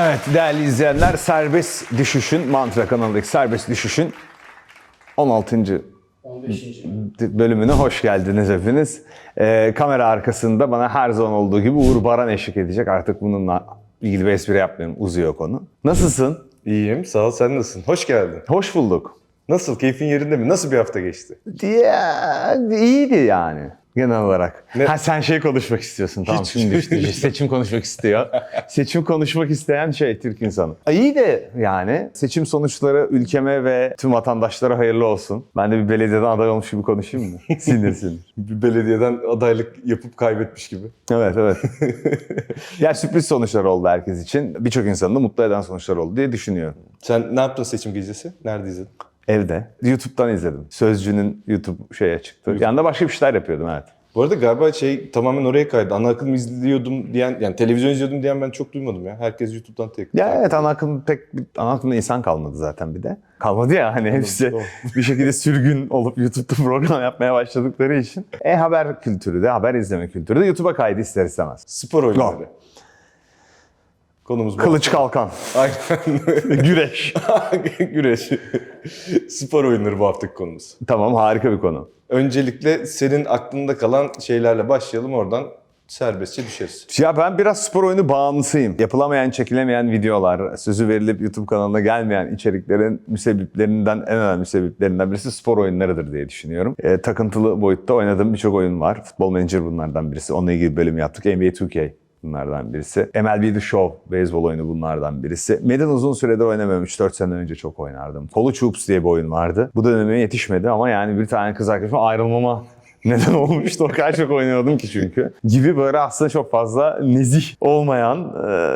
Evet değerli izleyenler Serbest Düşüş'ün Mantra kanalındaki Serbest Düşüş'ün 16. 15. bölümüne hoş geldiniz hepiniz. Ee, kamera arkasında bana her zaman olduğu gibi Uğur Baran eşlik edecek. Artık bununla ilgili bir espri yapmıyorum. Uzuyor konu. Nasılsın? İyiyim, sağ ol. Sen nasılsın? Hoş geldin. Hoş bulduk. Nasıl? Keyfin yerinde mi? Nasıl bir hafta geçti? Ya, iyiydi yani genel olarak. Ne- Ha sen şey konuşmak istiyorsun. Tamam Hiç. şimdi düştü. Seçim konuşmak istiyor. Seçim konuşmak isteyen şey Türk insanı. İyi de yani seçim sonuçları ülkeme ve tüm vatandaşlara hayırlı olsun. Ben de bir belediyeden aday olmuş gibi konuşayım mı? sinir sinir. Bir belediyeden adaylık yapıp kaybetmiş gibi. Evet evet. ya sürpriz sonuçlar oldu herkes için. Birçok insanı da mutlu eden sonuçlar oldu diye düşünüyorum. Sen ne yaptın seçim gecesi? Nerede izledin? Evde. YouTube'dan izledim. Sözcü'nün YouTube şeye çıktı. Yanında başka bir şeyler yapıyordum evet. Bu arada galiba şey tamamen oraya kaydı. Ana akım izliyordum diyen, yani televizyon izliyordum diyen ben çok duymadım ya. Herkes YouTube'dan tek. Ya evet ana akım pek ana akımda insan kalmadı zaten bir de. Kalmadı ya hani hepsi bir şekilde sürgün olup YouTube'da program yapmaya başladıkları için. E haber kültürü de haber izleme kültürü de YouTube'a kaydı ister istemez. Spor oyunları. Konumuz bu. Kılıç kalkan, Aynen. güreş. Güreş. Spor oyunları bu haftaki konumuz. tamam harika bir konu. Öncelikle senin aklında kalan şeylerle başlayalım oradan serbestçe düşeriz. Ya ben biraz spor oyunu bağımlısıyım. Yapılamayan, çekilemeyen videolar, sözü verilip YouTube kanalına gelmeyen içeriklerin müsebbiplerinden, en önemli müsebbiplerinden birisi spor oyunlarıdır diye düşünüyorum. E, takıntılı boyutta oynadığım birçok oyun var. Futbol Manager bunlardan birisi. Onunla ilgili bölüm yaptık. NBA 2K bunlardan birisi. MLB The Show, beyzbol oyunu bunlardan birisi. Madden uzun süredir oynamıyorum. 3-4 sene önce çok oynardım. College Hoops diye bir oyun vardı. Bu döneme yetişmedi ama yani bir tane kız arkadaşım ayrılmama neden olmuştu. O kadar çok oynuyordum ki çünkü. Gibi böyle aslında çok fazla nezih olmayan,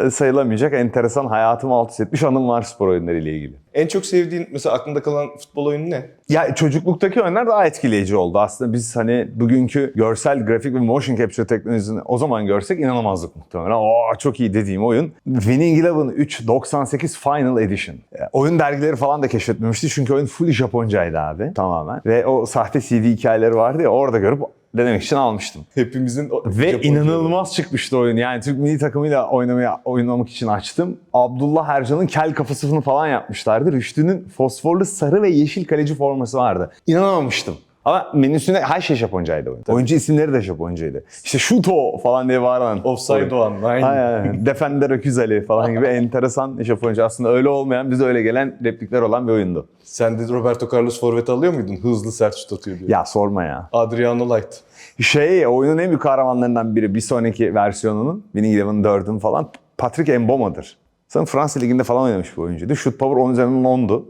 e, sayılamayacak enteresan hayatımı alt etmiş anım var spor oyunları ile ilgili. En çok sevdiğin mesela aklında kalan futbol oyunu ne? Ya çocukluktaki oyunlar daha etkileyici oldu. Aslında biz hani bugünkü görsel, grafik ve motion capture teknolojisini o zaman görsek inanamazdık muhtemelen. Aa çok iyi dediğim oyun. Winning Eleven 3 98 Final Edition. E, Oyun dergileri falan da keşfetmemişti çünkü oyun full Japoncaydı abi tamamen. Ve o sahte CD hikayeleri vardı ya orada görüp denemek için almıştım. Hepimizin Ve inanılmaz çıkmıştı oyun. Yani Türk milli takımıyla oynamaya oynamak için açtım. Abdullah Ercan'ın kel kafasını falan yapmışlardı. Rüştü'nün fosforlu sarı ve yeşil kaleci forması vardı. İnanamamıştım. Ama menüsünde her şey Japoncaydı oyun. Oyuncu isimleri de Japoncaydı. İşte Shuto falan diye bağıran. Offside. Doğan. Aynen. Aynen. Defender Öküz Ali falan gibi enteresan Japonca. Aslında öyle olmayan, bize öyle gelen replikler olan bir oyundu. Sen de Roberto Carlos forvet alıyor muydun? Hızlı sert şut atıyor diye. Ya sorma ya. Adriano Light. Şey, oyunun en büyük kahramanlarından biri bir sonraki versiyonunun, Winning Eleven 4'ün falan Patrick Mboma'dır. Sanırım Fransa Ligi'nde falan oynamış bir oyuncuydu. Shoot power 10 üzerinden 10'du.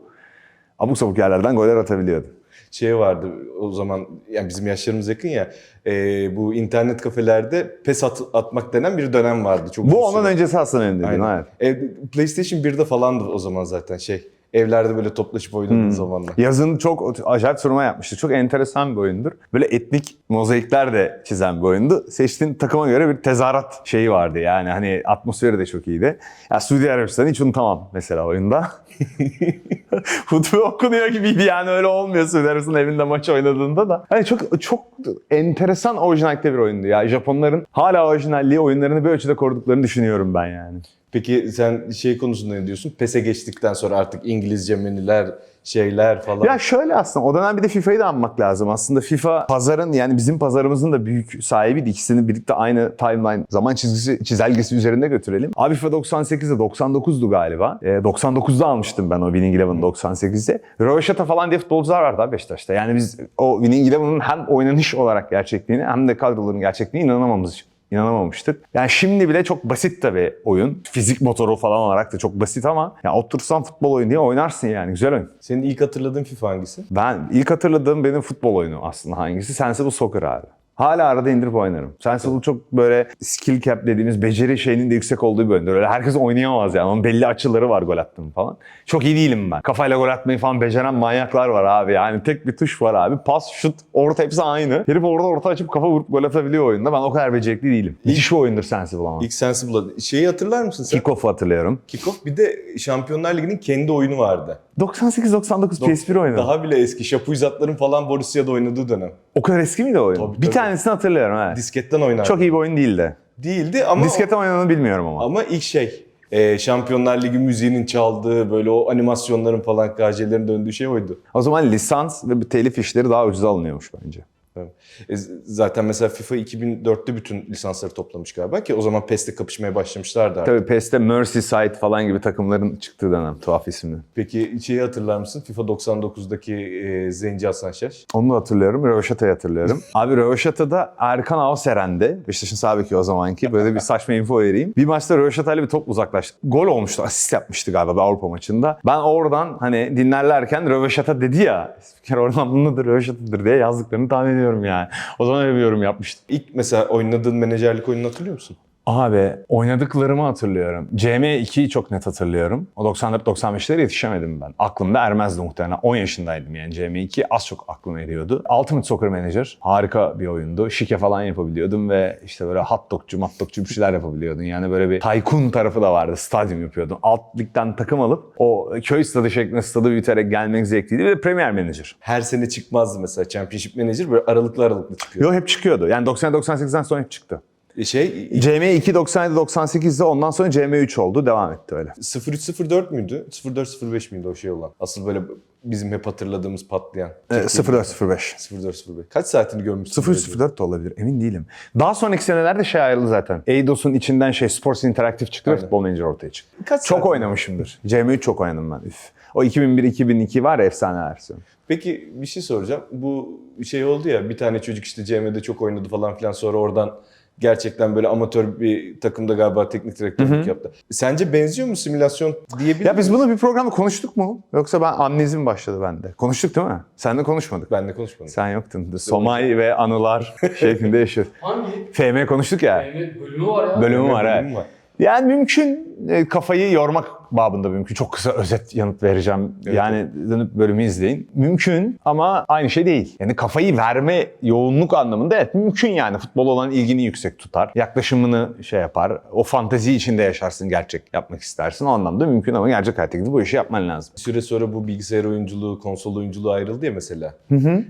Abuk sabuk yerlerden goller atabiliyordu. Şey vardı o zaman yani bizim yaşlarımız yakın ya e, bu internet kafelerde pes at- atmak denen bir dönem vardı. Çok Bu onun süre. öncesi aslında dediğim. Aynen. Evet. E, PlayStation 1'de falandı o zaman zaten şey. Evlerde böyle toplaşıp oynadığın Hmm. zamanlar. Yazın çok acayip turnuva yapmıştı. Çok enteresan bir oyundur. Böyle etnik mozaikler de çizen bir oyundu. Seçtiğin takıma göre bir tezahürat şeyi vardı. Yani hani atmosferi de çok iyiydi. Ya Suudi Arabistan'ı hiç unutamam mesela oyunda. Futbol okunuyor gibiydi yani öyle olmuyor Suudi Arabistan evinde maç oynadığında da. Hani çok çok enteresan orijinalite bir oyundu ya. Japonların hala orijinalliği oyunlarını bir ölçüde koruduklarını düşünüyorum ben yani. Peki sen şey konusunda ne diyorsun? PES'e geçtikten sonra artık İngilizce menüler, şeyler falan. Ya şöyle aslında o dönem bir de FIFA'yı da anmak lazım. Aslında FIFA pazarın yani bizim pazarımızın da büyük sahibiydi. İkisini birlikte aynı timeline zaman çizgisi çizelgesi üzerinde götürelim. Abi FIFA 98'de 99'du galiba. Ee, 99'da almıştım ben o Winning Eleven 98'de. Röveşata falan diye futbolcular vardı abi Beşiktaş'ta. Yani biz o Winning Eleven'ın hem oynanış olarak gerçekliğini hem de kadroların gerçekliğine inanamamız inanamamıştık. Yani şimdi bile çok basit tabii oyun. Fizik motoru falan olarak da çok basit ama ya otursan futbol oyunu diye oynarsın yani. Güzel oyun. Senin ilk hatırladığın FIFA hangisi? Ben ilk hatırladığım benim futbol oyunu aslında hangisi? Sensible Soccer abi. Hala arada indirip oynarım. Sensible çok böyle skill cap dediğimiz beceri şeyinin de yüksek olduğu bir oyundur. Öyle herkes oynayamaz yani. Onun belli açıları var gol attığım falan. Çok iyi değilim ben. Kafayla gol atmayı falan beceren manyaklar var abi. Yani tek bir tuş var abi. Pas, şut, orta hepsi aynı. Herif orada orta açıp kafa vurup gol atabiliyor oyunda. Ben o kadar becerikli değilim. Müthiş bir oyundur Sensible ama. İlk Sensible'da. Şeyi hatırlar mısın sen? Kickoff'u hatırlıyorum. Kickoff bir de Şampiyonlar Ligi'nin kendi oyunu vardı. 98-99 PS1 oyunu. Daha bile eski. Şapuizatların falan Borussia'da oynadığı dönem. O kadar eski miydi o oyun? Tabii, bir tabii. Tanesini hatırlıyorum evet. Disketten oynardı. Çok iyi bir oyun değildi. Değildi ama Diskete oynadığını bilmiyorum ama. ama ilk şey e, Şampiyonlar Ligi müziğinin çaldığı böyle o animasyonların falan KJ'lerin döndüğü şey oydu. O zaman lisans ve telif işleri daha ucuz alınıyormuş bence. Evet. E, zaten mesela FIFA 2004'te bütün lisansları toplamış galiba ki o zaman PES'te kapışmaya başlamışlardı artık. Tabii PES'te Merseyside falan gibi takımların çıktığı dönem tuhaf isimli. Peki şeyi hatırlar mısın? FIFA 99'daki e, Zenci Hasan Şaş. Onu da hatırlıyorum. Röveşata'yı hatırlıyorum. Abi Röveşata'da Erkan Avseren'de, Beşiktaş'ın sağ beki o zamanki. Böyle bir saçma info vereyim. Bir maçta Röveşata'yla bir top uzaklaştık. Gol olmuştu. Asist yapmıştı galiba bir Avrupa maçında. Ben oradan hani dinlerlerken Röveşata dedi ya. Kere oradan bunundır Röveşata'dır diye yazdıklarını tahmin ediyorum yani. O zaman öyle bir yorum yapmıştım. İlk mesela oynadığın menajerlik oyununu hatırlıyor musun? Abi oynadıklarımı hatırlıyorum. CM2'yi çok net hatırlıyorum. O 94-95'lere yetişemedim ben. Aklımda ermezdi muhtemelen. 10 yaşındaydım yani CM2 az çok aklıma eriyordu. Ultimate Soccer Manager harika bir oyundu. Şike falan yapabiliyordum ve işte böyle hot dogcu, mat dogcu bir şeyler yapabiliyordun. Yani böyle bir tycoon tarafı da vardı. Stadyum yapıyordun. Alt ligden takım alıp o köy stadı şeklinde stadı büyüterek gelmek zevkliydi. Ve Premier Manager. Her sene çıkmazdı mesela Championship Manager böyle aralıklı aralıklı çıkıyor. Yo hep çıkıyordu. Yani 90-98'den sonra hep çıktı. E, Şey CM2 97-98'de ondan sonra CM3 oldu. Devam etti öyle. 0304 müydü? 0405 miydi o şey olan? Asıl böyle bizim hep hatırladığımız patlayan. Ee, 0405. 0405. Kaç saatini görmüşsün? 004 de olabilir emin değilim. Daha sonraki senelerde şey ayrıldı zaten. Eidos'un içinden şey Sports Interactive çıktı ve Aynen. Futbol Manager ortaya çıktı. Kaç Çok saat- oynamışımdır. CM3 çok oynadım ben. Üf. O 2001-2002 var ya efsane versiyon. Peki bir şey soracağım. Bu şey oldu ya bir tane çocuk işte CM'de çok oynadı falan filan sonra oradan gerçekten böyle amatör bir takımda galiba teknik direktörlük yaptı. Sence benziyor mu simülasyon diyebilir Ya biz bunu bir programda konuştuk mu? Yoksa ben amnezim başladı bende. Konuştuk değil mi? Sen de konuşmadık. Ben de konuşmadım. Sen yoktun. Somay ve anılar şeklinde yaşıyor. Hangi? FM konuştuk ya. Evet, bölümü var ya. Bölümü var Bölümüm evet. var. Yani mümkün e, kafayı yormak babında mümkün. Çok kısa özet yanıt vereceğim. Evet, yani dönüp bölümü izleyin. Mümkün ama aynı şey değil. Yani kafayı verme yoğunluk anlamında evet mümkün yani. Futbol olan ilgini yüksek tutar. Yaklaşımını şey yapar. O fantezi içinde yaşarsın gerçek yapmak istersin. O anlamda mümkün ama gerçek hayatta gidip bu işi yapman lazım. Bir süre sonra bu bilgisayar oyunculuğu, konsol oyunculuğu ayrıldı ya mesela.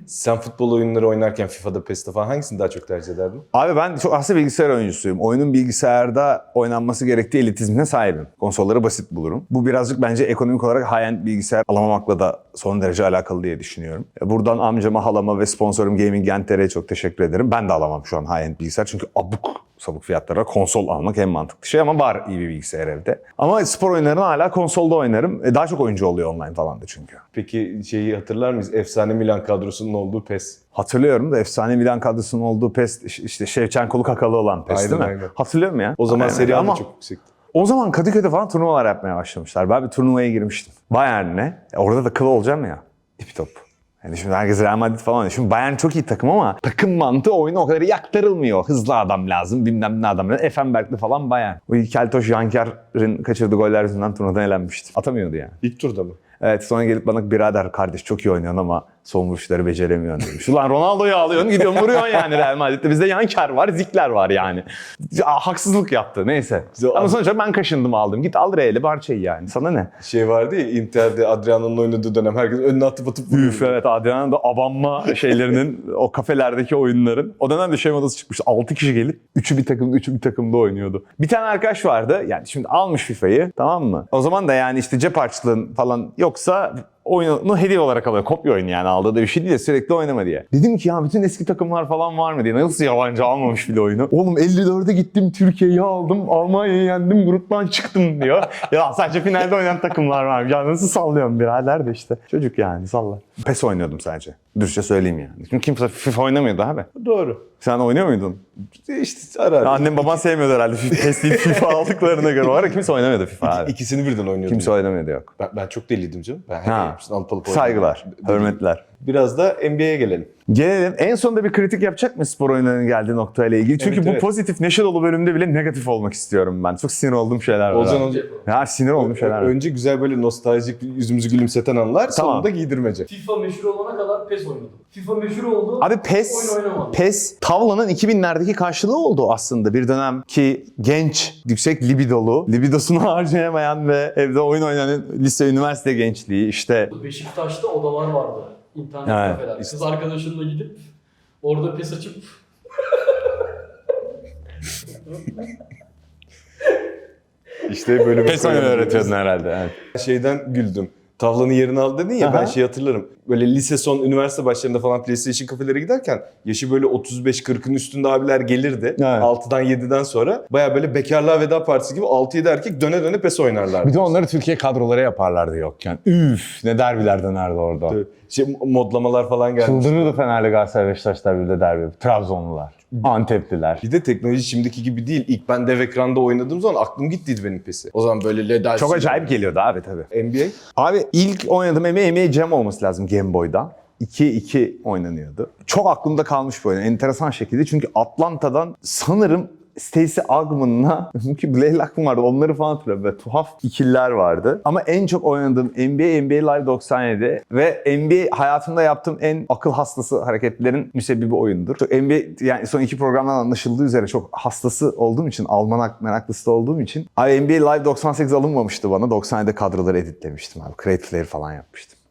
Sen futbol oyunları oynarken FIFA'da, PES'te falan hangisini daha çok tercih ederdin? Abi ben çok aslında bilgisayar oyuncusuyum. Oyunun bilgisayarda oynanması gerektiği elitizmine sahibim. Konsolları basit bulurum. Bu birazcık bence ekonomik olarak high-end bilgisayar alamamakla da son derece alakalı diye düşünüyorum. Buradan amcama, halama ve sponsorum Gaming Gentere'ye çok teşekkür ederim. Ben de alamam şu an high-end bilgisayar çünkü abuk sabuk fiyatlara konsol almak en mantıklı şey ama var iyi bir bilgisayar evde. Ama spor oyunlarını hala konsolda oynarım. E, Daha çok oyuncu oluyor online falan da çünkü. Peki şeyi hatırlar mıyız? Efsane Milan kadrosunun olduğu PES. Hatırlıyorum da efsane Milan kadrosunun olduğu PES işte Şevçenko'lu kakalı olan PES Aynen, değil mi? aynen. Hatırlıyorum ya. O zaman seri adı çok yüksekti. O zaman Kadıköy'de falan turnuvalar yapmaya başlamışlar. Ben bir turnuvaya girmiştim. Bayern'le. E, orada da kıl olacağım ya. İpi top. Yani şimdi herkes Real Madrid falan. Şimdi Bayern çok iyi takım ama takım mantığı oyuna o kadar iyi aktarılmıyor. Hızlı adam lazım, bilmem ne adam lazım. Effenberg'li falan Bayern. O Keltoş Yanker'in kaçırdığı goller yüzünden turnuvadan elenmişti. Atamıyordu yani. İlk turda mı? Evet sonra gelip bana birader kardeş çok iyi oynuyorsun ama son vuruşları beceremiyorsun demiş. Ulan Ronaldo'yu alıyorsun gidiyorsun vuruyorsun yani Real Madrid'de. Bizde Yanker var, Zikler var yani. Ya, haksızlık yaptı neyse. Ama sonuçta ben kaşındım aldım. Git al Real'i Barça'yı yani. Sana ne? Şey vardı ya Inter'de Adriano'nun oynadığı dönem herkes önüne atıp atıp vuruyor. Üf evet Adrian'ın da abanma şeylerinin o kafelerdeki oyunların. O dönemde şey modası çıkmış. 6 kişi gelip 3'ü bir takımda 3'ü bir takımda oynuyordu. Bir tane arkadaş vardı. Yani şimdi almış FIFA'yı tamam mı? O zaman da yani işte cep harçlığın falan yoksa oyunu hediye olarak alıyor. Kopya oyunu yani aldığı da bir şey değil de sürekli oynama diye. Dedim ki ya bütün eski takımlar falan var mı diye. Nasıl yabancı almamış bile oyunu. Oğlum 54'e gittim Türkiye'yi aldım. Almanya'yı yendim gruptan çıktım diyor. ya sadece finalde oynayan takımlar var. Ya nasıl sallıyorum birader de işte. Çocuk yani salla. PES oynuyordum sadece. Dürüstçe söyleyeyim yani. Çünkü kimse FIFA oynamıyordu abi. Doğru. Sen oynuyor muydun? İşte ara ara. Annem baban sevmiyordu herhalde PES değil FIFA aldıklarına göre. O ara kimse oynamıyordu FIFA abi. İkisini birden oynuyordum. Kimse oynamıyordu yok. Ben, ben çok deliydim canım. Ben Ha. her alıp Saygılar, hürmetler. Biraz da NBA'ye gelelim. Gelelim. En sonunda bir kritik yapacak mı spor oyunlarının geldiği noktayla ilgili? Çünkü Evet, bu evet. pozitif, neşe dolu bölümde bile negatif olmak istiyorum ben. Çok sinir olduğum şeyler abi. Hoca- Ya sinir olduğum şeyler var. Önce güzel böyle nostaljik yüzümüzü gülümseten anlar. Tamam. Sonunda giydirmece. FIFA meşhur olana kadar PES oynadım. FIFA meşhur oldu. Abi PES. PES tavlanın 2000'lerdeki karşılığı oldu aslında. Bir dönem ki genç, yüksek libidolu, libidosunu harcayamayan ve evde oyun oynayan lise, üniversite gençliği işte Beşiktaş'ta odalar vardı. İnternet Evet. kafeler. Kız arkadaşınla gidip orada PES açıp işte böyle bir PES oyunu öğretiyordun herhalde. Evet. Şeyden güldüm. Tavlanın yerini al dedin ya ben Aha. şey hatırlarım. Böyle lise son üniversite başlarında falan PlayStation kafelere giderken yaşı böyle 35-40'ın üstünde abiler gelirdi. Evet. 6'dan 7'den sonra baya böyle bekarlığa veda partisi gibi 6-7 erkek döne döne PES oynarlardı. Bir de onları Türkiye kadroları yaparlardı yokken. Üf ne derbiler dönerdi orada. Şey, modlamalar falan gelmiş. Çıldırırdı Fenerli Galatasaray Beşiktaşlar bir de derbi. Trabzonlular, Antepliler. Bir de teknoloji şimdiki gibi değil. İlk ben dev ekranda oynadığım zaman aklım gittiydi benim PES'e. O zaman böyle LED Çok acayip geliyordu abi tabii. NBA. Abi ilk oynadığım NBA, NBA Jam olması lazım Game Boy'da. 2-2 oynanıyordu. Çok aklımda kalmış bu oyun. Enteresan şekilde. Çünkü Atlanta'dan sanırım Stacey Augman'la Mookie Blaylock mı vardı? Onları falan hatırlıyorum. Böyle tuhaf ikililer vardı. Ama en çok oynadığım NBA, NBA Live 97 ve NBA hayatımda yaptığım en akıl hastası hareketlerin müsebbibi oyundur. Çok NBA yani son iki programdan anlaşıldığı üzere çok hastası olduğum için, almanak meraklısı olduğum için NBA Live 98 alınmamıştı bana. 97'de kadroları editlemiştim abi. Create falan yapmıştım.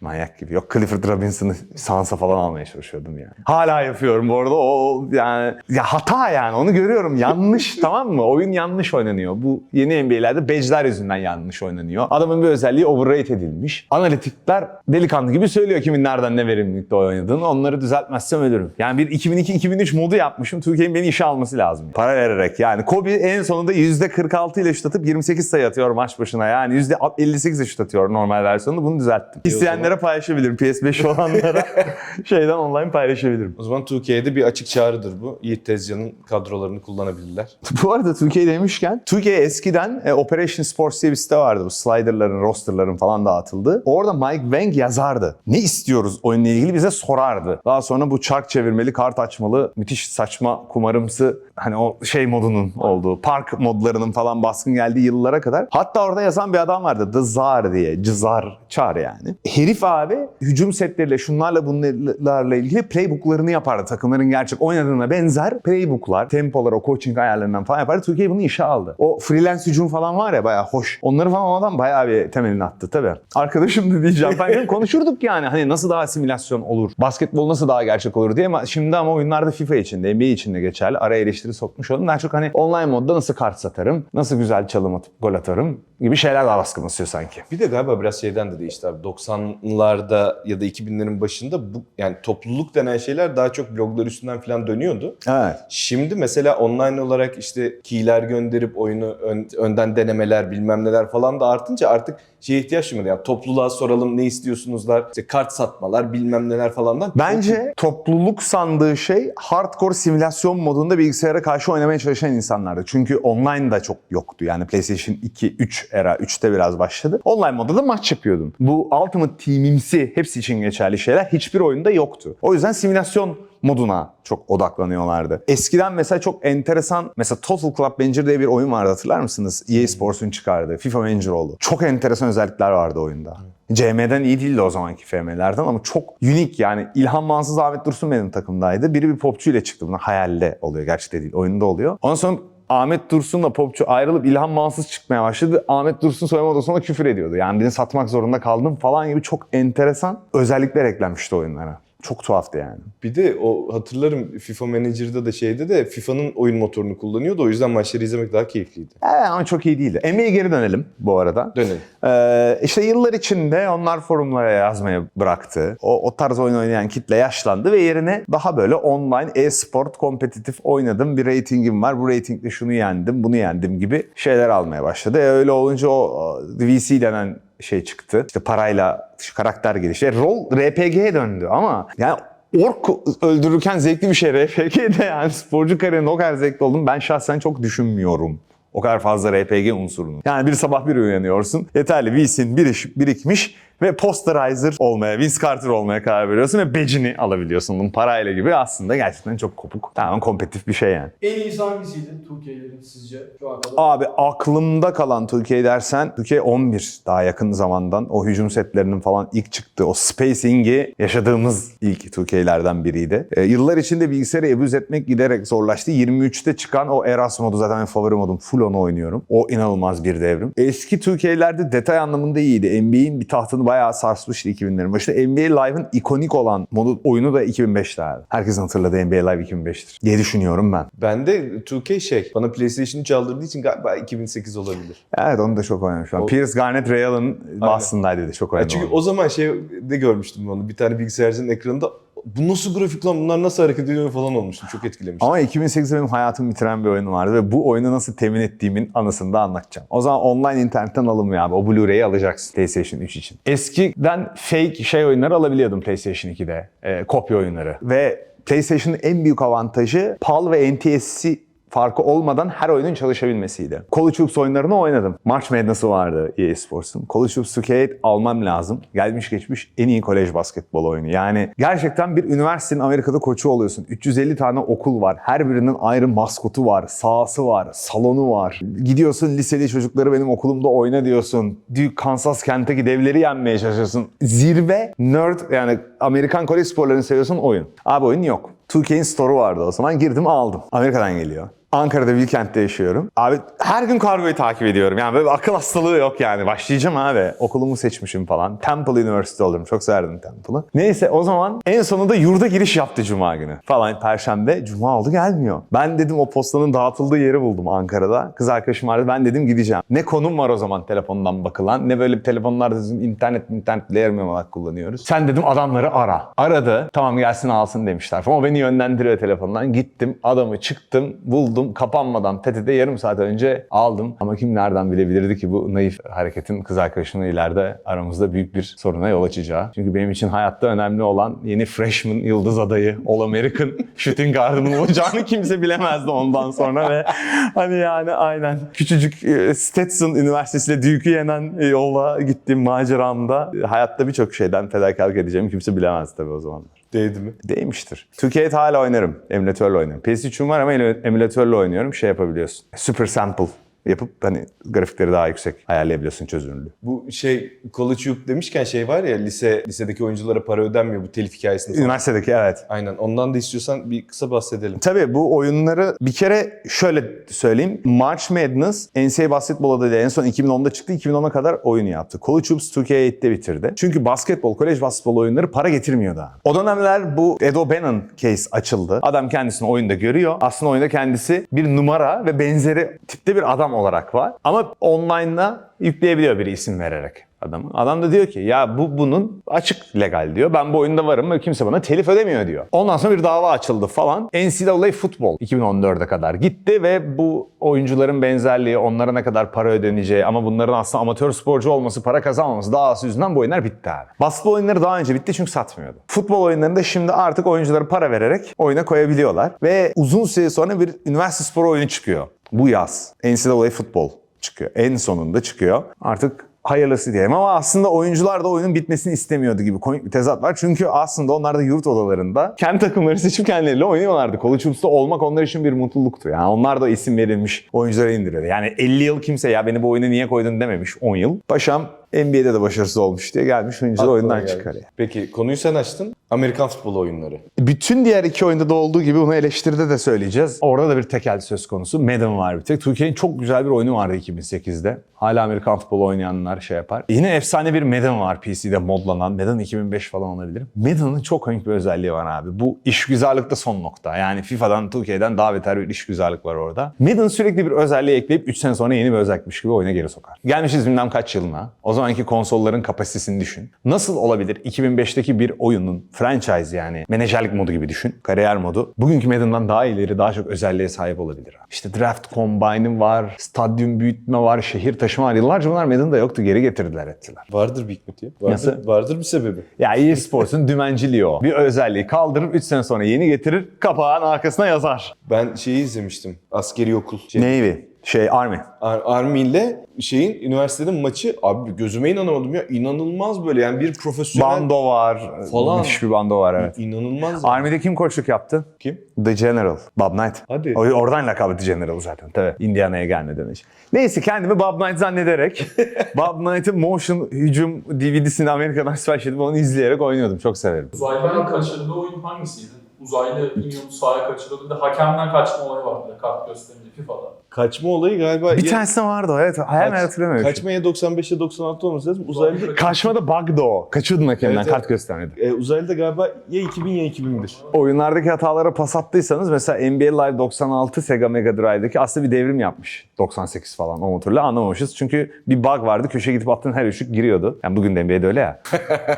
Manyak gibi. Yok Clifford Robinson'ı Sansa falan almaya çalışıyordum yani. Hala yapıyorum bu arada. O yani ya hata yani onu görüyorum. Yanlış tamam mı? Oyun yanlış oynanıyor. Bu yeni NBA'lerde badge'ler yüzünden yanlış oynanıyor. Adamın bir özelliği overrate edilmiş. Analitikler delikanlı gibi söylüyor kimin nereden ne verimlilikte oynadığını. Onları düzeltmezsem ölürüm. Yani bir 2002-2003 modu yapmışım. Türkiye'nin beni işe alması lazım. Para vererek yani. Kobe en sonunda %46 ile şut atıp 28 sayı atıyor maç başına. Yani %58 ile şut atıyor normal versiyonda. Bunu düzelttim. İsteyenlere paylaşabilirim. PS5 olanlara şeyden online paylaşabilirim. O zaman Türkiye'de bir açık çağrıdır bu. Yiğit Tezcan'ın kadrolarını kullanabilirler. Bu arada Türkiye demişken, Türkiye eskiden e, Operation Sports diye bir site vardı. Bu sliderların, rosterların falan dağıtıldı. Orada Mike Wang yazardı. Ne istiyoruz oyunla ilgili bize sorardı. Daha sonra bu çark çevirmeli, kart açmalı, müthiş saçma, kumarımsı hani o şey modunun olduğu, park modlarının falan baskın geldiği yıllara kadar. Hatta orada yazan bir adam vardı. The Zar diye. Cızar, çar yani. Herif abi hücum setleriyle şunlarla bunlarla ilgili playbooklarını yapardı. Takımların gerçek oynadığına benzer playbooklar, tempolar, o coaching ayarlarından falan yapardı. Türkiye bunu işe aldı. O freelance hücum falan var ya bayağı hoş. Onları falan o adam bayağı bir temelini attı tabii. Arkadaşım da diyeceğim. Ben konuşurduk yani hani nasıl daha simülasyon olur, basketbol nasıl daha gerçek olur diye ama şimdi ama oyunlarda FIFA için de NBA için de geçerli. Araya eleştiri sokmuş oldum. Daha çok hani online modda nasıl kart satarım, nasıl güzel çalım atıp gol atarım gibi şeyler daha baskın basıyor sanki. Bir de galiba biraz şeyden de değişti abi. 90'larda ya da 2000'lerin başında bu yani topluluk denen şeyler daha çok bloglar üstünden falan dönüyordu. Evet. Şimdi mesela online olarak işte keyler gönderip oyunu ön- önden denemeler bilmem neler falan da artınca artık şeye ihtiyaç duymadı. Yani topluluğa soralım ne istiyorsunuzlar, işte kart satmalar bilmem neler falandan. Bence topluluk sandığı şey hardcore simülasyon modunda bilgisayara karşı oynamaya çalışan insanlardı. Çünkü online da çok yoktu. Yani PlayStation 2, 3 era, 3'te biraz başladı. Online modda da maç yapıyordun. Bu Ultimate Team'imsi hepsi için geçerli şeyler hiçbir oyunda yoktu. O yüzden simülasyon moduna çok odaklanıyorlardı. Eskiden mesela çok enteresan, mesela Total Club Manager diye bir oyun vardı hatırlar mısınız? EA Sports'un çıkardığı, FIFA Manager oldu. Çok enteresan özellikler vardı oyunda. CM'den iyi değildi o zamanki FM'lerden ama çok unik yani İlhan Mansız Ahmet Dursun benim takımdaydı. Biri bir popçu ile çıktı. Bunlar hayalde oluyor, gerçekte değil. Oyunda oluyor. Ondan sonra Ahmet Dursun'la popçu ayrılıp İlhan Mansız çıkmaya başladı. Ahmet Dursun soyunma odasında küfür ediyordu. Yani beni satmak zorunda kaldım falan gibi çok enteresan özellikler eklenmişti oyunlara. Çok tuhaftı yani. Bir de o hatırlarım FIFA Manager'da da şeyde de FIFA'nın oyun motorunu kullanıyordu. O yüzden maçları izlemek daha keyifliydi. Evet ama çok iyi değildi. NBA'ye geri dönelim bu arada. Dönelim. Ee, işte yıllar içinde onlar forumlara yazmaya bıraktı. O, o tarz oyun oynayan kitle yaşlandı ve yerine daha böyle online e-sport kompetitif oynadım. Bir ratingim var. Bu ratingle şunu yendim, bunu yendim gibi şeyler almaya başladı. E, öyle olunca o VC denen şey çıktı. İşte parayla işte karakter gelişi. E, Rol RPG'ye döndü ama yani Ork öldürürken zevkli bir şey RPG'de yani sporcu kariyerinin o kadar zevkli olduğunu ben şahsen çok düşünmüyorum. O kadar fazla RPG unsurunu. Yani bir sabah bir uyanıyorsun. Yeterli VC'nin biriş, birikmiş ve posterizer olmaya, Vince Carter olmaya karar veriyorsun ve badge'ini alabiliyorsun. Bunun parayla gibi aslında gerçekten çok kopuk. Tamamen kompetitif bir şey yani. En iyisi hangisiydi Türkiye'lerin sizce şu kadar? Abi aklımda kalan Türkiye dersen Türkiye 11 daha yakın zamandan o hücum setlerinin falan ilk çıktığı o spacing'i yaşadığımız ilk Türkiye'lerden biriydi. E, yıllar içinde bilgisayarı ebüz etmek giderek zorlaştı. 23'te çıkan o Eras modu zaten benim favori modum. Full onu oynuyorum. O inanılmaz bir devrim. Eski Türkiye'lerde detay anlamında iyiydi. NBA'in bir tahtını bayağı sarsmıştı 2000'lerin başında. NBA Live'ın ikonik olan modu oyunu da 2005'te abi. Herkesin hatırladığı NBA Live 2005'tir diye düşünüyorum ben. Ben de 2K şey, bana PlayStation'ı çaldırdığı için galiba 2008 olabilir. Evet onu da çok oynamış. O- Pierce Garnett Ray Allen Boston'daydı çok oynadı. çünkü onu. o zaman şey de görmüştüm onu. Bir tane bilgisayarcının ekranında bu nasıl grafik lan bunlar nasıl hareket ediyor falan olmuştum. Çok etkilemiştim. Ama 2008'de benim hayatımı bitiren bir oyun vardı ve bu oyunu nasıl temin ettiğimin anısını da anlatacağım. O zaman online internetten alınmıyor abi. O Blu-ray'i alacaksın PlayStation 3 için. Eskiden fake şey oyunları alabiliyordum PlayStation 2'de. e, kopya oyunları. Ve PlayStation'ın en büyük avantajı PAL ve NTSC farkı olmadan her oyunun çalışabilmesiydi. College Hoops oyunlarını oynadım. March Madness'ı vardı EA Sports'un. College Hoops 2K almam lazım. Gelmiş geçmiş en iyi kolej basketbol oyunu. Yani gerçekten bir üniversitenin Amerika'da koçu oluyorsun. 350 tane okul var. Her birinin ayrı maskotu var, sahası var, salonu var. Gidiyorsun liseli çocukları benim okulumda oyna diyorsun. Duke, Kansas, Kentucky devleri yenmeye çalışıyorsun. Zirve nerd yani Amerikan kolej sporlarını seviyorsun oyun. Abi oyun yok. 2K'in store'u vardı o zaman. Girdim aldım. Amerika'dan geliyor. Ankara'da Wilkent'te yaşıyorum. Abi her gün kargoyu takip ediyorum. Yani böyle akıl hastalığı yok yani. Başlayacağım abi. Okulumu seçmişim falan. Temple University olurum. Çok severdim Temple'ı. Neyse o zaman en sonunda yurda giriş yaptı Cuma günü. Falan Perşembe. Cuma oldu gelmiyor. Ben dedim o postanın dağıtıldığı yeri buldum Ankara'da. Kız arkadaşım vardı. Ben dedim gideceğim. Ne konum var o zaman telefondan bakılan. Ne böyle telefonlarda bizim internet internet player mi olarak kullanıyoruz. Sen dedim adamları ara. Aradı. Tamam gelsin alsın demişler. Ama beni yönlendiriyor telefondan. Gittim adamı çıktım buldum. Kapanmadan TET'de yarım saat önce aldım. Ama kim nereden bilebilirdi ki bu naif hareketin kız arkadaşımla ileride aramızda büyük bir soruna yol açacağı. Çünkü benim için hayatta önemli olan yeni freshman yıldız adayı All American shooting guard'ımın olacağını kimse bilemezdi ondan sonra ve hani yani aynen küçücük e, Stetson Üniversitesi'yle Duke'u yenen yola gittiğim maceramda e, hayatta birçok şeyden fedakarlık edeceğimi kimse bilemez tabii o zamanlar. Değdi mi? Değmiştir. Türkiye'de hala oynarım. Emülatörle oynarım. PS3'üm var ama emü- emülatörle oynuyorum. Şey yapabiliyorsun. Super sample yapıp hani grafikleri daha yüksek ayarlayabiliyorsun çözünürlüğü. Bu şey College Hoop demişken şey var ya lise lisedeki oyunculara para ödenmiyor bu telif hikayesini. falan. Üniversitedeki evet. Aynen ondan da istiyorsan bir kısa bahsedelim. Tabii bu oyunları bir kere şöyle söyleyeyim. March Madness NCAA basketbol adıyla en son 2010'da çıktı. 2010'a kadar oyunu yaptı. College Hoops 2K8'de bitirdi. Çünkü basketbol, kolej basketbol oyunları para getirmiyordu abi. O dönemler bu Ed O'Bannon case açıldı. Adam kendisini oyunda görüyor. Aslında oyunda kendisi bir numara ve benzeri tipte bir adam olarak var. Ama online'da yükleyebiliyor bir isim vererek adamı. Adam da diyor ki ya bu bunun açık legal diyor. Ben bu oyunda varım ve kimse bana telif ödemiyor diyor. Ondan sonra bir dava açıldı falan. NCAA Football 2014'e kadar gitti ve bu oyuncuların benzerliği, onlara ne kadar para ödeneceği ama bunların aslında amatör sporcu olması, para kazanmaması davası yüzünden bu oyunlar bitti abi. Basketbol oyunları daha önce bitti çünkü satmıyordu. Futbol oyunlarında şimdi artık oyuncuları para vererek oyuna koyabiliyorlar ve uzun süre sonra bir üniversite sporu oyunu çıkıyor. Bu yaz NCAA Football çıkıyor. En sonunda çıkıyor. Artık hayırlısı diyelim ama aslında oyuncular da oyunun bitmesini istemiyordu gibi komik bir tezat var. Çünkü aslında onlar da yurt odalarında kendi takımları seçip kendileriyle oynuyorlardı. College Hoops'ta olmak onlar için bir mutluluktu. Yani onlar da isim verilmiş oyunculara indiriyordu. Yani 50 yıl kimse ya beni bu oyuna niye koydun dememiş 10 yıl. Paşam NBA'de de başarısız olmuş diye gelmiş oyuncuları oyundan geldi. çıkarıyor. Peki konuyu sen açtın. Amerikan futbol oyunları. Bütün diğer iki oyunda da olduğu gibi bunu eleştiride de söyleyeceğiz. Orada da bir tekel söz konusu. Madden var bir tek. Türkiye'nin çok güzel bir oyunu vardı 2008'de. Hala Amerikan futbolu oynayanlar şey yapar. Yine efsane bir Madden var PC'de modlanan. Madden 2005 falan olabilir. Madden'ın çok komik bir özelliği var abi. Bu işgüzarlıkta son nokta. Yani FIFA'dan, 2K'den daha beter bir işgüzarlık var orada. Madden sürekli bir özelliği ekleyip 3 sene sonra yeni bir özellikmiş gibi oyuna geri sokar. Gelmişiz bilmem kaç yılına. O zamanki konsolların kapasitesini düşün. Nasıl olabilir 2005'teki bir oyunun franchise yani menajerlik modu gibi düşün. Kariyer modu. Bugünkü Madden'dan daha ileri, daha çok özelliğe sahip olabilir. abi. İşte draft combine'ı var, stadyum büyütme var, şehir taşıma var. Yıllarca bunlar Madden'da yoktu. Geri getirdiler ettiler. Vardır bir hikmeti. Vardır, Nasıl? vardır bir sebebi. Ya EA Sports'un dümenciliği o. Bir özelliği kaldırıp 3 sene sonra yeni getirir, kapağın arkasına yazar. Ben şeyi izlemiştim. Askeri okul. Şey, Navy, şey Army. Ar- Army ile şeyin üniversitenin maçı abi gözüme inanamadım ya inanılmaz böyle yani bir profesyonel Bando var. Falan. Müthiş bir bando var evet. inanılmaz. Army'de kim koçluk yaptı? Kim? The General. Bob Knight. Hadi. O, oradan lakabı The General zaten. Tabii. Indiana'ya gelmeden önce. Neyse kendimi Bob Knight zannederek Bob Knight'ın Motion Hücum DVD'sini Amerika'dan sipariş edip onu izleyerek oynuyordum. Çok severim. Uzaylıların kaçırdığı oyun hangisiydi? Uzaylı iniyordu sahaya kaçırıyordu. Bir de hakemden kaçma olayı vardı. Kart gösterince FIFA'da. Kaçma olayı galiba... Bir ya- tanesinde vardı o evet. Hemen Kaç- hatırlamıyorum. Kaçma ya 95 ya 96 olması lazım. Uzaylı, Kaçmada bug'dı o. Kaçıyordun hakemden Evet, kart göstermedi. e, uzaylı da galiba ya 2000 ya 2001. Oyunlardaki hatalara pas attıysanız mesela NBA Live 96 Sega Mega Drive'daki aslında bir devrim yapmış. 98 falan o motorla anlamamışız. Çünkü bir bug vardı. Köşeye gidip attığın her üçlük giriyordu. Yani bugün de NBA'de öyle ya.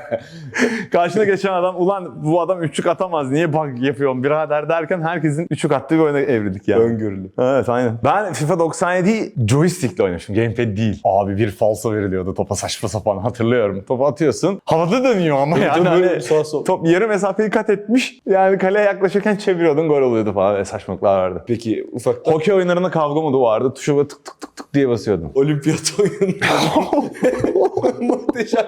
Karşına geçen adam ulan bu adam üçlük atamaz niye bug yapıyorum birader derken herkesin üçlük attığı bir oyuna evrildik yani. Öngörülü. Evet aynen. Ben FIFA 97'yi joystickle oynamıştım. Gamepad değil. Abi bir falso veriliyordu topa saçma sapan hatırlıyorum. Topu atıyorsun. Havada dönüyor ama yani. Tabii böyle hani sağ sol. top yarı mesafeyi kat etmiş. Yani kaleye yaklaşırken çeviriyordun gol oluyordu falan. Öyle saçmalıklar vardı. Peki ufaktan Hokey oyunlarında kavga modu vardı. Tuşa böyle tık tık tık tık diye basıyordun. olimpiyat oyunları. Muhteşem.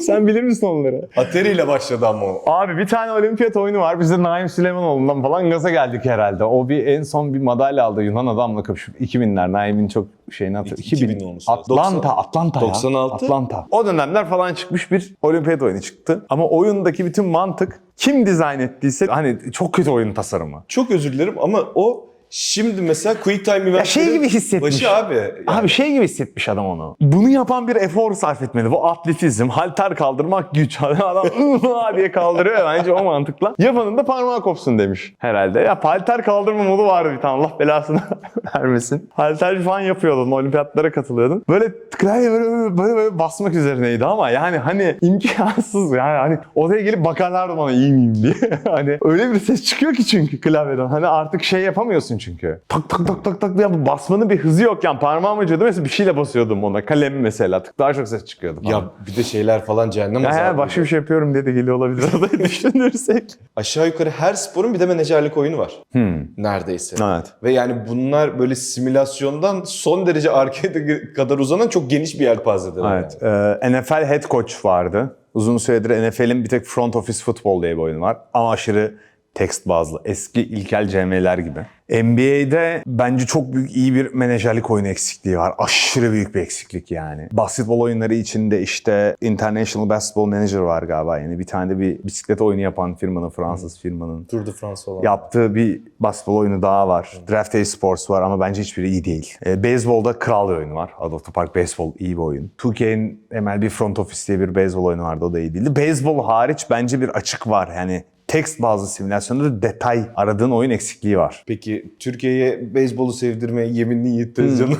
Sen bilir misin onları? Atari ile başladı ama o. Abi bir tane olimpiyat oyunu var. Biz de Naim Süleymanoğlu'ndan falan gaza geldik herhalde. O bir en son bir madalya aldı Yunan adamla kapışıp 2000'ler. Naim'in çok şeyini hatırlıyorum. 2000 olması lazım. Atlanta, 90 Atlanta ya. 96. Atlanta. O dönemler falan çıkmış bir olimpiyat oyunu çıktı. Ama oyundaki bütün mantık kim dizayn ettiyse hani çok kötü oyun tasarımı. Çok özür dilerim ama o şimdi mesela Quick Time Event'lerin şey gibi hissetmiş. Başı abi. Yani Abi şey gibi hissetmiş adam onu. Bunu yapan bir efor sarf etmedi. Bu atletizm, halter kaldırmak güç. Adam diye kaldırıyor ya bence o mantıkla. Yapanın da parmağı kopsun demiş herhalde. Ya halter kaldırma modu vardı bir tane Allah belasını vermesin. Halter falan yapıyordun, olimpiyatlara katılıyordun. Böyle klavye böyle, böyle, böyle, böyle basmak üzerineydi ama yani hani imkansız yani hani odaya gelip bakarlardı bana iyi miyim diye. hani öyle bir ses çıkıyor ki çünkü klavyeden. Hani artık şey yapamıyorsun çünkü. Tak tak tak tak tak diye basmanın bir hızı yok yani. Parmağım acıyordu mesela bir şeyle basıyordum ona. Kalem mesela. Tık daha çok ses çıkıyordu falan. Ya bir de şeyler falan cehennem azabı. ya başka bir şey yapıyorum diye de geliyor olabilir. Odayı düşünürsek. Aşağı yukarı her sporun bir de menajerlik oyunu var. Hmm. Neredeyse. Evet. Ve yani bunlar böyle simülasyondan son derece arkaya kadar uzanan çok geniş bir yelpazedir. Evet. Ee, NFL head coach vardı. Uzun süredir NFL'in bir tek front office football diye bir oyunu var. Ama aşırı tekst bazlı. Eski ilkel CM'ler gibi. NBA'de bence çok büyük iyi bir menajerlik oyunu eksikliği var. Aşırı büyük bir eksiklik yani. Basketbol oyunları içinde işte International Basketball Manager var galiba. Yani bir tane de bir bisiklet oyunu yapan firmanın, Fransız firmanın Tour de France falan. yaptığı bir basketbol oyunu daha var. Draft Day Sports var ama bence hiçbiri iyi değil. E, beyzbolda kral bir oyunu var. Adolfo Park Baseball iyi bir oyun. 2K'nin MLB Front Office diye bir beyzbol oyunu vardı o da iyi değildi. Beyzbol hariç bence bir açık var. Yani tekst bazlı simülasyonda da detay aradığın oyun eksikliği var. Peki Türkiye'ye beyzbolu sevdirmeye yeminli Yiğit Tezcan'ı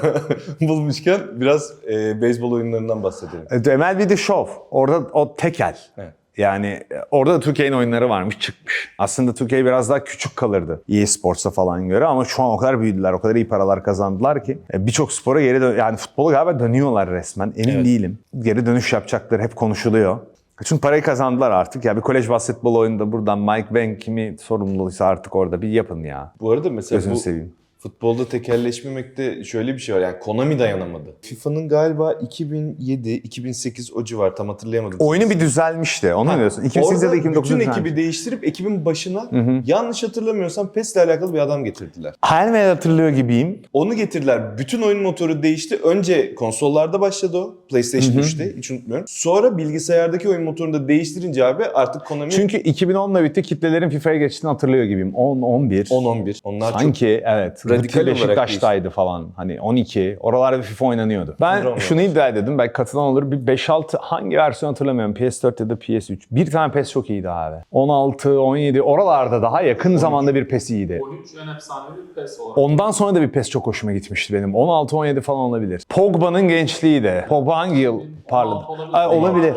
bulmuşken biraz e, beyzbol oyunlarından bahsedelim. E, MLB'de şov. Orada o tekel. Evet. Yani e, orada da Türkiye'nin oyunları varmış çıkmış. Aslında Türkiye biraz daha küçük kalırdı EA Sports'a falan göre ama şu an o kadar büyüdüler, o kadar iyi paralar kazandılar ki e, birçok spora geri dön yani futbola galiba dönüyorlar resmen. Emin Evet. değilim. Geri dönüş yapacakları hep konuşuluyor. Çünkü parayı kazandılar artık. Ya bir kolej basketbol oyununda buradan Mike Bank kimi sorumluysa artık orada bir yapın ya. Bu arada mesela Gözünü bu seveyim. Futbolda tekelleşmemekte şöyle bir şey var. Yani Konami dayanamadı. FIFA'nın galiba 2007-2008 o civar tam hatırlayamadım. Oyunu bir düzelmişti. Onu diyorsun? 2008 ya da Orada 2009 bütün ekibi değiştirip ekibin başına yanlış hatırlamıyorsam PES'le alakalı bir adam getirdiler. Hayal hatırlıyor gibiyim. Onu getirdiler. Bütün oyun motoru değişti. Önce konsollarda başladı o. PlayStation 3'te hiç unutmuyorum. Sonra bilgisayardaki oyun motorunu da değiştirince abi artık Konami Çünkü 2010'la bitti kitlelerin FIFA'ya geçtiğini hatırlıyor gibiyim. 10, 11. 10-11. Onlar çok Sanki evet. Radikal olarak Beşiktaş'taydı falan. Hani 12. Oralarda FIFA oynanıyordu. Ben Bravo. şunu iddia ededim. Belki katılan olur. Bir 5-6 hangi versiyon hatırlamıyorum. PS4 ya da PS3. Bir tane PES çok iyiydi abi. 16, 17 oralarda daha yakın zamanda bir PES iyiydi. 13 en efsanevi bir PES olarak. Ondan sonra da bir PES çok hoşuma gitmişti benim. 16-17 falan olabilir. Pogba'nın gençliği de. Pogba hangi yıl parladı? 16 olabilir. Ay, olabilir. Olabilir?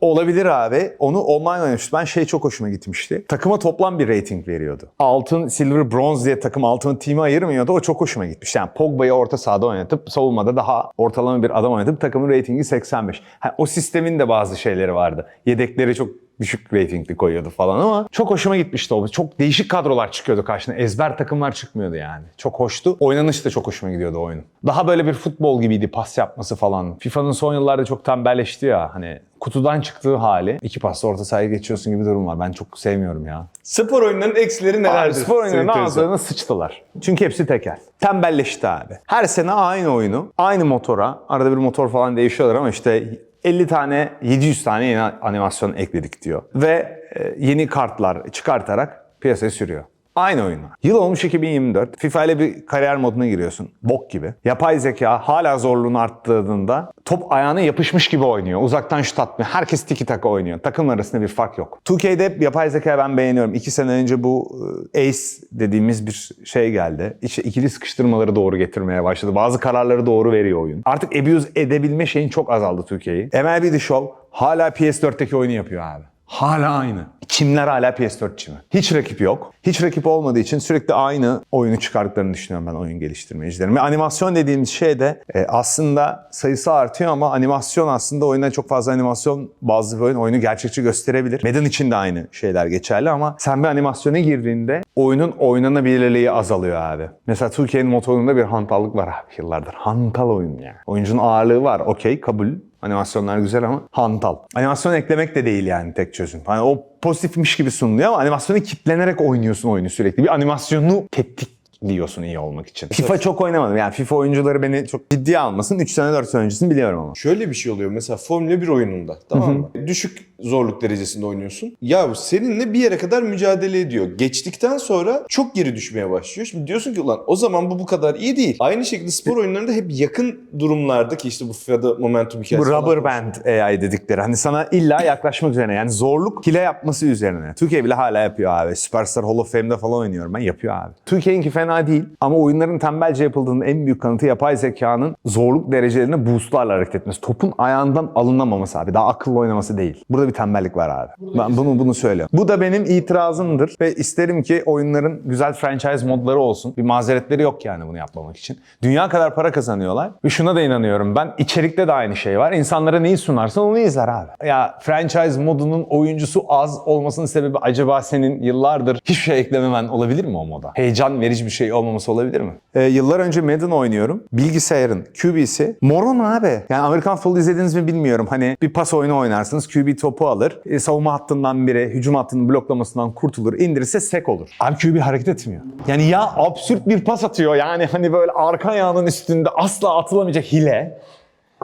Olabilir abi. Onu online oynamıştım. Ben şey çok hoşuma gitmişti. Takıma toplam bir rating veriyordu. Altın, silver, bronze diye takım altın team'i ayırmıyordu. O çok hoşuma gitmişti. Yani Pogba'yı orta sahada oynatıp savunmada daha ortalama bir adam oynatıp takımın ratingi 85. Ha, o sistemin de bazı şeyleri vardı. Yedekleri çok düşük ratingli koyuyordu falan ama çok hoşuma gitmişti o. Çok değişik kadrolar çıkıyordu karşına. Ezber takımlar çıkmıyordu yani. Çok hoştu. Oynanış da çok hoşuma gidiyordu oyunun. Daha böyle bir futbol gibiydi pas yapması falan. FIFA'nın son yıllarda çok tembelleşti ya. Hani kutudan çıktığı hali iki pasla orta sahaya geçiyorsun gibi durum var. Ben çok sevmiyorum ya. Spor oyunlarının eksileri nelerdir? Abi, spor oyunlarının ağızlarına sıçtılar. Çünkü hepsi tekel. Tembelleşti abi. Her sene aynı oyunu, aynı motora, arada bir motor falan değişiyorlar ama işte 50 tane, 700 tane yeni animasyon ekledik diyor. Ve e, yeni kartlar çıkartarak piyasaya sürüyor. Aynı oyunlar. Yıl olmuş 2024. FIFA ile bir kariyer moduna giriyorsun. Bok gibi. Yapay zeka hala zorluğunu arttırdığında top ayağına yapışmış gibi oynuyor. Uzaktan şut atmıyor. Herkes tiki taka oynuyor. Takımlar arasında bir fark yok. 2K'de hep yapay zeka ben beğeniyorum. İki sene önce bu e, Ace dediğimiz bir şey geldi. İşte ikili sıkıştırmaları doğru getirmeye başladı. Bazı kararları doğru veriyor oyun. Artık abuse edebilme şeyin çok azaldı Türkiye'yi. MLB The Show hala PS4'teki oyunu yapıyor abi. Hala aynı. Kimler hala PS4 çimi? Hiç rakip yok. Hiç rakip olmadığı için sürekli aynı oyunu çıkardıklarını düşünüyorum ben oyun geliştirmecilerin. Ve animasyon dediğimiz şey de e, aslında sayısı artıyor ama animasyon aslında oyuna çok fazla animasyon bazı bir oyun oyunu gerçekçi gösterebilir. Madden için de aynı şeyler geçerli ama sen bir animasyona girdiğinde oyunun oynanabilirliği azalıyor abi. Mesela Türkiye'nin motorunda bir hantallık var abi yıllardır. Hantal oyun yani. Oyuncunun ağırlığı var. Okey kabul. Animasyonlar güzel ama hantal. Animasyon eklemek de değil yani tek çözüm. Hani o pozitifmiş gibi sunuluyor ama animasyonu kitlenerek oynuyorsun oyunu sürekli. Bir animasyonu tetikliyorsun iyi olmak için. FIFA çok oynamadım. Yani FIFA oyuncuları beni çok ciddiye almasın. 3 sene 4 sene öncesini biliyorum ama. Şöyle bir şey oluyor mesela Formula 1 oyununda tamam mı? Düşük zorluk derecesinde oynuyorsun. Ya seninle bir yere kadar mücadele ediyor. Geçtikten sonra çok geri düşmeye başlıyor. Şimdi diyorsun ki ulan o zaman bu bu kadar iyi değil. Aynı şekilde spor oyunlarında hep yakın durumlarda ki işte bu FIFA'da momentum Bu hikayesi falan rubber band AI dedikleri. Hani sana illa yaklaşmak üzerine. Yani zorluk hile yapması üzerine. Türkiye bile hala yapıyor abi. Superstar Hall of Fame'de falan oynuyorum ben. Yapıyor abi. Türkiye'ninki fena değil. Ama oyunların tembelce yapıldığının en büyük kanıtı yapay zekanın zorluk derecelerini boostlarla hareket etmesi. Topun ayağından alınamaması abi. Daha akıllı oynaması değil. Burada bir tembellik var abi. Ben bunu bunu söylüyorum. Bu da benim itirazımdır ve isterim ki oyunların güzel franchise modları olsun. Bir mazeretleri yok yani bunu yapmamak için. Dünya kadar para kazanıyorlar. Ve şuna da inanıyorum ben. içerikte de aynı şey var. İnsanlara neyi sunarsan onu izler abi. Ya franchise modunun oyuncusu az olmasının sebebi acaba senin yıllardır hiçbir şey eklememen olabilir mi o moda? Heyecan verici bir şey olmaması olabilir mi? Ee, yıllar önce Madden oynuyorum. Bilgisayarın QB'si moron abi. Yani Amerikan futbolu izlediniz mi bilmiyorum. Hani bir pas oyunu oynarsınız. QB topu alır. E, savunma hattından biri hücum hattının bloklamasından kurtulur. indirirse sek olur. Abi QB hareket etmiyor. Yani ya absürt bir pas atıyor. Yani hani böyle arka ayağının üstünde asla atılamayacak hile.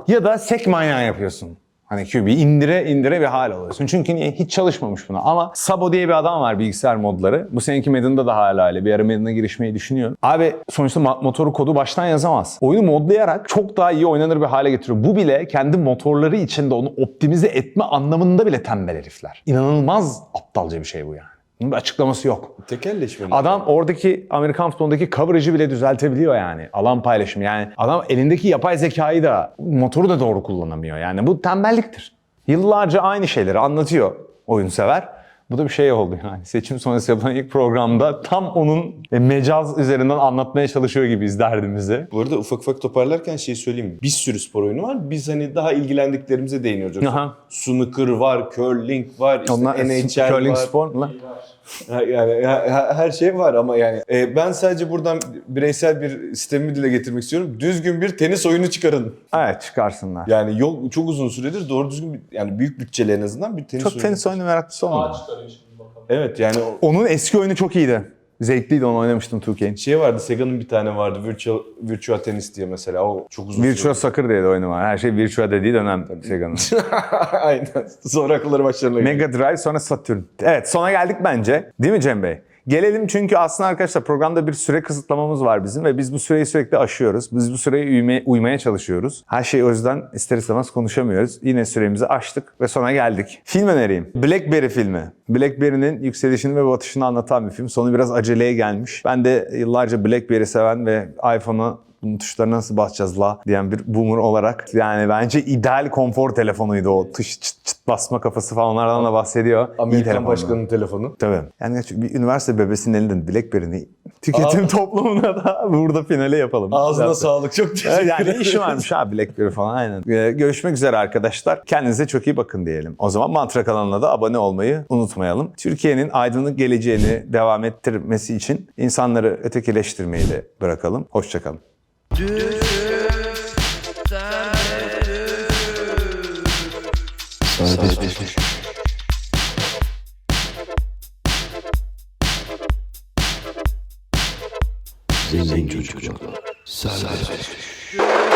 Ya da sek manyağı yapıyorsun. Hani QB indire indire bir hal oluyorsun. Çünkü niye? Hiç çalışmamış buna. Ama Sabo diye bir adam var bilgisayar modları. Bu seninki Madden'da da hala öyle. Bir ara Madden'a girişmeyi düşünüyorum. Abi sonuçta motoru kodu baştan yazamaz. Oyunu modlayarak çok daha iyi oynanır bir hale getiriyor. Bu bile kendi motorları içinde onu optimize etme anlamında bile tembel herifler. İnanılmaz aptalca bir şey bu yani. Bunun bir açıklaması yok. Tekelleşmeli. Adam oradaki Amerikan futbolundaki coverage'ı bile düzeltebiliyor yani. Alan paylaşımı yani. Adam elindeki yapay zekayı da motoru da doğru kullanamıyor. Yani bu tembelliktir. Yıllarca aynı şeyleri anlatıyor oyun sever. Bu da bir şey oldu yani. Seçim sonrası yapılan ilk programda tam onun e, mecaz üzerinden anlatmaya çalışıyor gibiyiz derdimizi. Bu arada ufak ufak toparlarken şey söyleyeyim. Bir sürü spor oyunu var. Biz hani daha ilgilendiklerimize değiniyoruz. Aha. Snooker var, curling var, işte Onlar NHL curling var. spor mu lan? Yani ya- ya- her şey var ama yani e, ben sadece buradan bireysel bir sistemi dile getirmek istiyorum. Düzgün bir tenis oyunu çıkarın. Evet çıkarsınlar. Yani yol çok uzun süredir doğru düzgün bir, yani büyük bütçeli en azından bir tenis Çok oyunu. tenis oyunu meraklısı olmadı. Evet yani o Onun eski oyunu çok iyiydi. Zevkliydi onu oynamıştım 2K'nin. şey vardı Sega'nın bir tane vardı Virtual Virtua Tennis diye mesela o çok uzun Virtua Soccer diye de oyunu var. Her şey Virtua dediği dönem Sega'nın. Aynen. Sonra akılları başlarına geldi. Mega Drive sonra Saturn. Evet sona geldik bence. Değil mi Cem Bey? Gelelim çünkü aslında arkadaşlar programda bir süre kısıtlamamız var bizim ve biz bu süreyi sürekli aşıyoruz. Biz bu süreye uymaya, uymaya çalışıyoruz. Her şeyi o yüzden ister istemez konuşamıyoruz. Yine süremizi aştık ve sona geldik. Film önereyim. Blackberry filmi. Blackberry'nin yükselişini ve batışını anlatan bir film. Sonu biraz aceleye gelmiş. Ben de yıllarca Blackberry seven ve iPhone'a bunun tuşlarına nasıl basacağız la diyen bir boomer olarak yani bence ideal konfor telefonuydu o tuş çıt çıt basma kafası falan onlardan da bahsediyor. Amerikan başkanının telefonu. Tabii. Yani bir üniversite bebesinin elinden Blackberry'ni tüketim toplumuna da burada finale yapalım. Ağzına Yaptık. sağlık. Çok teşekkür yani ederim. ne işi varmış ha Blackberry falan aynen. Ee, görüşmek üzere arkadaşlar. Kendinize çok iyi bakın diyelim. O zaman Mantra kanalına da abone olmayı unutmayalım. Türkiye'nin aydınlık geleceğini devam ettirmesi için insanları ötekileştirmeyi de bırakalım. Hoşçakalın. Zengin çocuklar. Serbest.